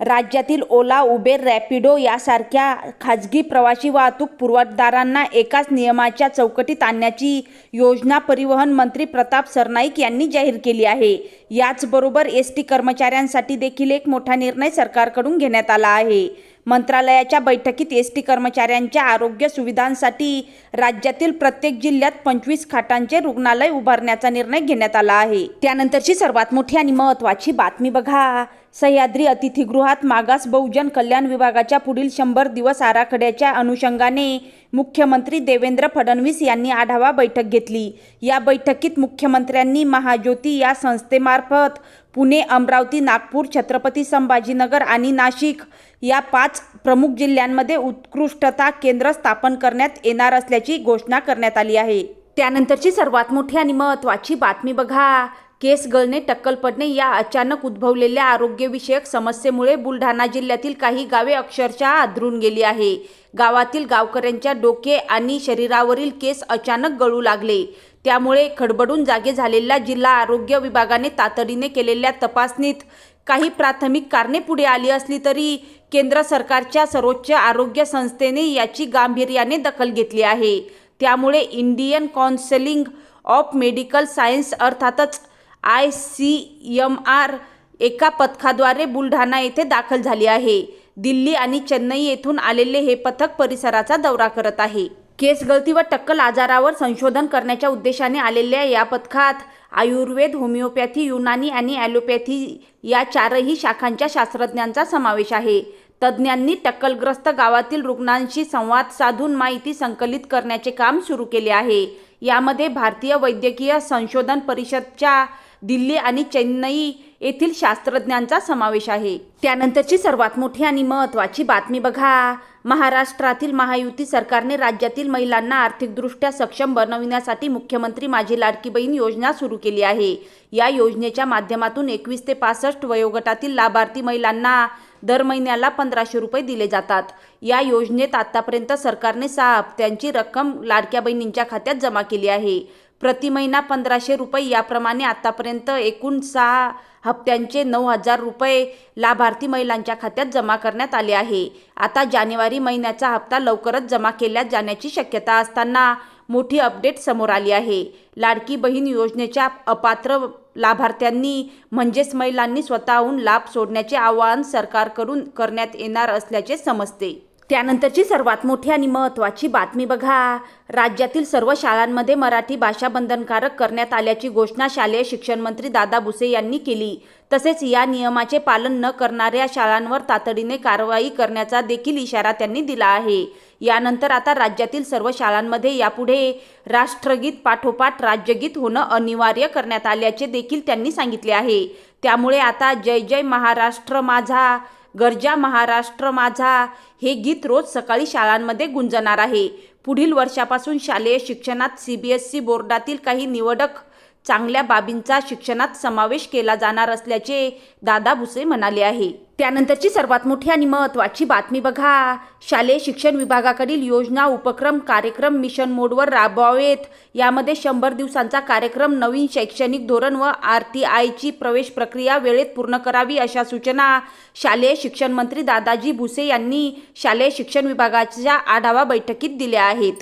राज्यातील ओला उबेर रॅपिडो यासारख्या खाजगी प्रवासी वाहतूक पुरवठादारांना एकाच नियमाच्या चौकटीत आणण्याची योजना परिवहन मंत्री प्रताप सरनाईक यांनी जाहीर केली आहे. याचबरोबर एस टी कर्मचाऱ्यांसाठी देखील एक मोठा निर्णय सरकारकडून घेण्यात आला आहे. मंत्रालयाच्या बैठकीत एस टी कर्मचाऱ्यांच्या आरोग्य सुविधांसाठी राज्यातील प्रत्येक जिल्ह्यात पंचवीस खाटांचे रुग्णालय उभारण्याचा निर्णय घेण्यात आला आहे. त्यानंतरची सर्वात मोठी आणि महत्त्वाची बातमी बघा. सह्याद्री अतिथीगृहात मागास बहुजन कल्याण विभागाच्या पुढील शंभर दिवस आराखड्याच्या अनुषंगाने मुख्यमंत्री देवेंद्र फडणवीस यांनी आढावा बैठक घेतली. या बैठकीत मुख्यमंत्र्यांनी महाज्योती या संस्थेमार्फत पुणे अमरावती नागपूर छत्रपती संभाजीनगर आणि नाशिक या पाच प्रमुख जिल्ह्यांमध्ये उत्कृष्टता केंद्र स्थापन करण्यात येणार असल्याची घोषणा करण्यात आली आहे. त्यानंतरची सर्वात मोठी आणि महत्त्वाची बातमी बघा. केस गळणे टक्कल पडणे या अचानक उद्भवलेल्या आरोग्यविषयक समस्येमुळे बुलढाणा जिल्ह्यातील काही गावे अक्षरशः आदरून गेली आहे. गावातील गावकऱ्यांच्या डोके आणि शरीरावरील केस अचानक गळू लागले. त्यामुळे खडबडून जागे झालेल्या जिल्हा आरोग्य विभागाने तातडीने केलेल्या तपासणीत काही प्राथमिक कारणे पुढे आली असली तरी केंद्र सरकारच्या सर्वोच्च आरोग्य संस्थेने याची गांभीर्याने दखल घेतली आहे. त्यामुळे Indian council of medical science अर्थातच आय सी एम आर एका पथकाद्वारे बुलढाणा येथे दाखल झाली आहे. दिल्ली आणि चेन्नई येथून आलेले हे पथक परिसराचा दौरा करत आहे. केस गळती व टक्कल आजारावर संशोधन करण्याच्या उद्देशाने आलेल्या या पथकात आयुर्वेद होमिओपॅथी युनानी आणि ॲलोपॅथी या चारही शाखांच्या शास्त्रज्ञांचा समावेश आहे. तज्ज्ञांनी टक्कलग्रस्त गावातील रुग्णांशी संवाद साधून माहिती संकलित करण्याचे काम सुरू केले आहे. यामध्ये भारतीय वैद्यकीय संशोधन परिषदच्या दिल्ली आणि चेन्नई येथील शास्त्रज्ञांचा समावेश आहे. त्यानंतरची सर्वात मोठी आणि महत्त्वाची बातमी बघा. महाराष्ट्रातील महायुती सरकारने राज्यातील महिलांना आर्थिकदृष्ट्या सक्षम बनविण्यासाठी मुख्यमंत्री माझी लाडकी बहीण योजना सुरू केली आहे. या योजनेच्या माध्यमातून एकवीस ते पासष्ट वयोगटातील लाभार्थी महिलांना दर महिन्याला पंधराशे रुपये दिले जातात. या योजनेत आतापर्यंत सरकारने सहा हप्त्यांची रक्कम लाडक्या बहिणींच्या खात्यात जमा केली आहे. प्रति महिना पंधराशे रुपये याप्रमाणे आतापर्यंत एकूण सहा हप्त्यांचे नऊ हजार रुपये लाभार्थी महिलांच्या खात्यात जमा करण्यात आले आहे. आता जानेवारी महिन्याचा हप्ता लवकरच जमा केल्या जाण्याची शक्यता असताना मोठी अपडेट समोर आली आहे. लाडकी बहीण योजनेच्या अपात्र लाभार्थ्यांनी म्हणजेच महिलांनी स्वतःहून लाभ सोडण्याचे आवाहन सरकारकडून करण्यात येणार असल्याचे समजते. त्यानंतरची सर्वात मोठी आणि महत्त्वाची बातमी बघा. राज्यातील सर्व शाळांमध्ये मराठी भाषा बंधनकारक करण्यात आल्याची घोषणा शालेय शिक्षण मंत्री दादा भुसे यांनी केली. तसेच या नियमाचे पालन न करणाऱ्या शाळांवर तातडीने कारवाई करण्याचा देखील इशारा त्यांनी दिला आहे. यानंतर आता राज्यातील सर्व शाळांमध्ये यापुढे राष्ट्रगीत पाठोपाठ राज्यगीत होणं अनिवार्य करण्यात आल्याचे देखील त्यांनी सांगितले आहे. त्यामुळे आता जय जय महाराष्ट्र माझा. गरजा महाराष्ट्र माझा. हे गीत रोज सकाळी शाळांमध्ये गुंजणार आहे. पुढील वर्षापासून शालेय शिक्षणात सी बी एस ई बोर्डातील काही निवडक चांगल्या बाबींचा शिक्षणात समावेश केला जाणार असल्याचे दादा भुसे म्हणाले आहे. त्यानंतरची सर्वात मोठी आणि महत्त्वाची बातमी बघा. शालेय शिक्षण विभागाकडील योजना उपक्रम कार्यक्रम मिशन मोडवर राबवावेत. यामध्ये शंभर दिवसांचा कार्यक्रम नवीन शैक्षणिक धोरण व आर टी आयची प्रवेश प्रक्रिया वेळेत पूर्ण करावी अशा सूचना शालेय शिक्षण मंत्री दादाजी भुसे यांनी शालेय शिक्षण विभागाच्या आढावा बैठकीत दिल्या आहेत.